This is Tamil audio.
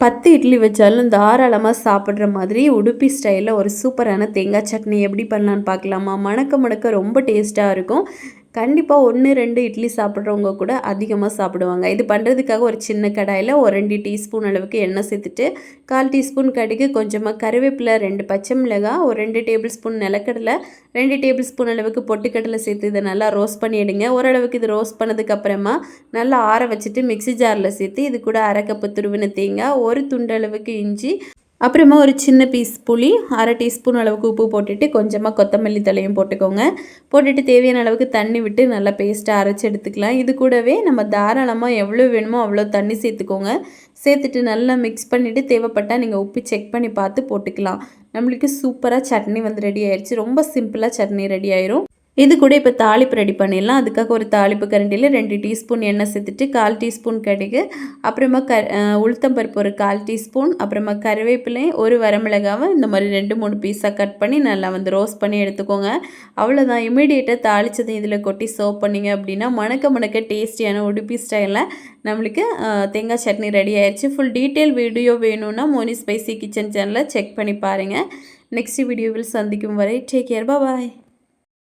பத்து இட்லி வச்சாலும் தாராளமாக சாப்பிட்ற மாதிரி உடுப்பி ஸ்டைலில் ஒரு சூப்பரான தேங்காய் சட்னி எப்படி பண்ணலான்னு பார்க்கலாமா? மணக்க மணக்க ரொம்ப டேஸ்ட்டாக இருக்கும். கண்டிப்பாக ஒன்று ரெண்டு இட்லி சாப்பிட்றவங்க கூட அதிகமாக சாப்பிடுவாங்க. இது பண்ணுறதுக்காக ஒரு சின்ன கடாயில் ஒரு ரெண்டு டீஸ்பூன் அளவுக்கு எண்ணெய் சேர்த்துட்டு கால் டீஸ்பூன் கடுகு கொஞ்சமாக கருவேப்பிலை ரெண்டு பச்சை மிளகாய் ஒரு ரெண்டு டேபிள் ஸ்பூன் நிலக்கடலை ரெண்டு டேபிள் ஸ்பூன் அளவுக்கு பொட்டுக்கடலை சேர்த்து இதை நல்லா ரோஸ்ட் பண்ணிவிடுங்க ஓரளவுக்கு இது ரோஸ்ட் பண்ணதுக்கப்புறமா நல்லா ஆற வச்சுட்டு மிக்சி ஜாரில் சேர்த்து இது கூட அரை கப்பு துருவின தேங்காய் ஒரு துண்டு அளவுக்கு இஞ்சி அப்புறமா ஒரு சின்ன பீஸ் புளி அரை டீஸ்பூன் அளவுக்கு உப்பு போட்டுட்டு கொஞ்சமாக கொத்தமல்லி தலையும் போட்டுக்கோங்க. போட்டுட்டு தேவையான அளவுக்கு தண்ணி விட்டு நல்லா பேஸ்ட்டாக அரைச்சி எடுத்துக்கலாம். இது கூடவே நம்ம தாராளமாக எவ்வளோ வேணுமோ அவ்வளோ தண்ணி சேர்த்துக்கோங்க. சேர்த்துட்டு நல்லா மிக்ஸ் பண்ணிவிட்டு தேவைப்பட்டால் நீங்கள் உப்பு செக் பண்ணி பார்த்து போட்டுக்கலாம். நம்மளுக்கு சூப்பராக சட்னி வந்து ரெடி ஆயிடுச்சு ரொம்ப சிம்பிளாக சட்னி ரெடி ஆயிரும். இது கூட இப்போ தாளிப்பு ரெடி பண்ணிடலாம். அதுக்காக ஒரு தாளிப்பு கரண்டியில் ரெண்டு டீஸ்பூன் எண்ணெய் சேர்த்துட்டு கால் டீஸ்பூன் கடுகு அப்புறமா க உளுத்தம்பருப்பு ஒரு கால் டீஸ்பூன் அப்புறமா கருவேப்பிலை ஒரு வரமிளகாவை இந்த மாதிரி ரெண்டு மூணு பீஸாக கட் பண்ணி நல்லா வந்து ரோஸ்ட் பண்ணி எடுத்துக்கோங்க. அவ்வளோதான் இமீடியட்டாக தாளித்ததை இதில் கொட்டி சர்வ் பண்ணிங்க அப்படின்னா மணக்க மணக்க டேஸ்டியான உடுப்பி ஸ்டைலில் நம்மளுக்கு தேங்காய் சட்னி ரெடி ஆயிடுச்சு ஃபுல் டீட்டெயில் வீடியோ வேணும்னா மோனி ஸ்பைசி கிச்சன் சேனலை செக் பண்ணி பாருங்கள் நெக்ஸ்ட் வீடியோவில் சந்திக்கும் வரை டேக் கேர் பாய்